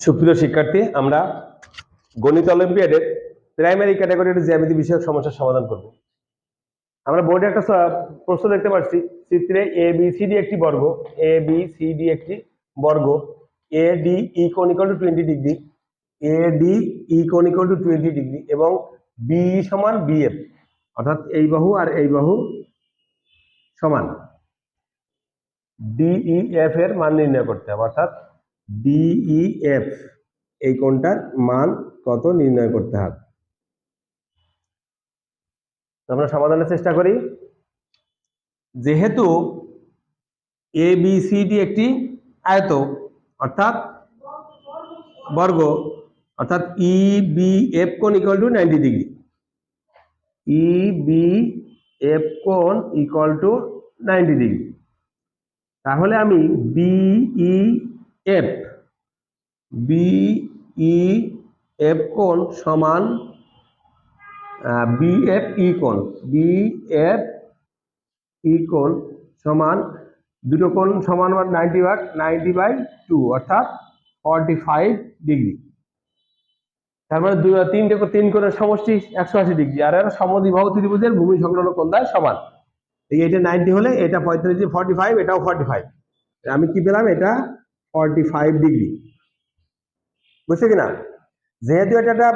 সুপ্রিয় শিক্ষার্থী, আমরা গণিত অলিম্পিয়াডের প্রাইমারি ক্যাটাগরির জ্যামিতি বিষয়ক সমস্যার সমাধান করব। আমরা বোর্ডে একটা প্রশ্ন দেখতে পাচ্ছি, চিত্রে এ বি সি ডি একটি বর্গ এ বি সি ডি একটি বর্গ A D E to twenty degree A D E to twenty degree এবং বি সমান বি এফ অর্থাৎ এই বাহু আর এই বাহু সমান। ডিই এফ এর মান নির্ণয় করতে হবে, অর্থাৎ ডিইএফ এই কোণটার মান কত নির্ণয় করতে হবে? আমরা সমাধানের চেষ্টা করি। যেহেতু এ বি ডি একটি আয়ত, অর্থাৎ বর্গ, অর্থাৎ ই বি এফ কোণ equal to ninety degree E B F কোণ ইকুয়াল টু নাইনটি ডিগ্রি তাহলে আমি বিই এফ বিই এফ কোণ সমান বিএফ ই কোণ বিএফ ই কোণ সমান, দুটো কোণ সমান ninety by ninety by two অর্থাৎ ফর্টি ফাইভ ডিগ্রি তার মানে দুই তিনটে তিন কোণের সমষ্টি একশো আশি ডিগ্রি আর এরা সমদ্বিবাহু ত্রিভুজের ভূমি সংলগ্ন কোণ দ্বারা সমান। এই এটা নাইনটি হলে এটা পঁয়তাল্লিশ ফর্টি ফাইভ এটাও ফর্টি ফাইভ আমি কি পেলাম? এটা ফর্টি ফাইভ ডিগ্রি বুঝছে কিনা? যেহেতু এটা একটা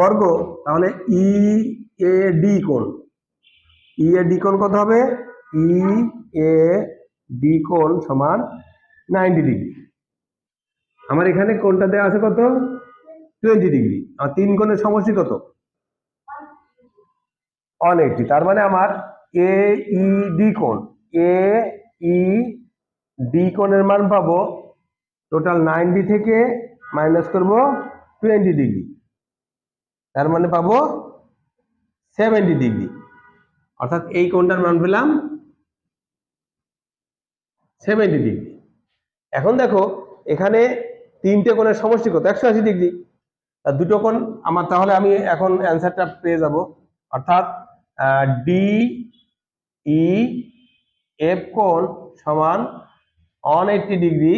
বর্গ, তাহলে ই এ ডি কোণ। ই এ ডি কোণ কত হবে? ই এ ডি কোণ সমান নাইনটি ডিগ্রি আমার এখানে কোণটা দেওয়া আছে কত? টোয়েন্টি ডিগ্রি আর তিন কোণের সমষ্টি কত? ওয়ান এইটি তার মানে আমার এ ই ডি কোণ। এ ই ডি কোণের মান পাবো টোটাল নাইনটি থেকে মাইনাস করব টোয়েন্টি ডিগ্রি তার মানে পাবো সেভেন্টি ডিগ্রি অর্থাৎ এই কোণটার মান পেলাম সেভেন্টি ডিগ্রি এখন দেখো, এখানে তিনটে কোণের সমষ্টি কত? একশো আশি ডিগ্রি আর দুটো কোণ আমার, তাহলে আমি এখন অ্যান্সারটা পেয়ে যাব। অর্থাৎ ডি ই এফ কোণ সমান one eighty degree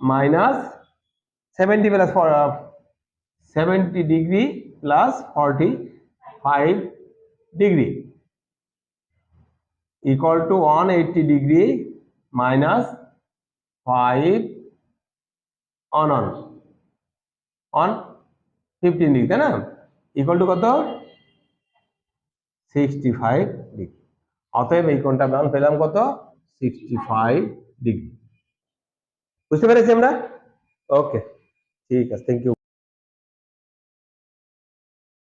minus seventy plus seventy degree plus forty five degree. Equal to one eighty degree minus five one one. One fifteen degree, তাই না? ইকুয়াল টু কত? Sixty five degree. অতএব এই কোণটা পেলাম কত? Sixty five degree. বুঝতে পেরেছি আমরা ওকে ঠিক আছে থ্যাংক ইউ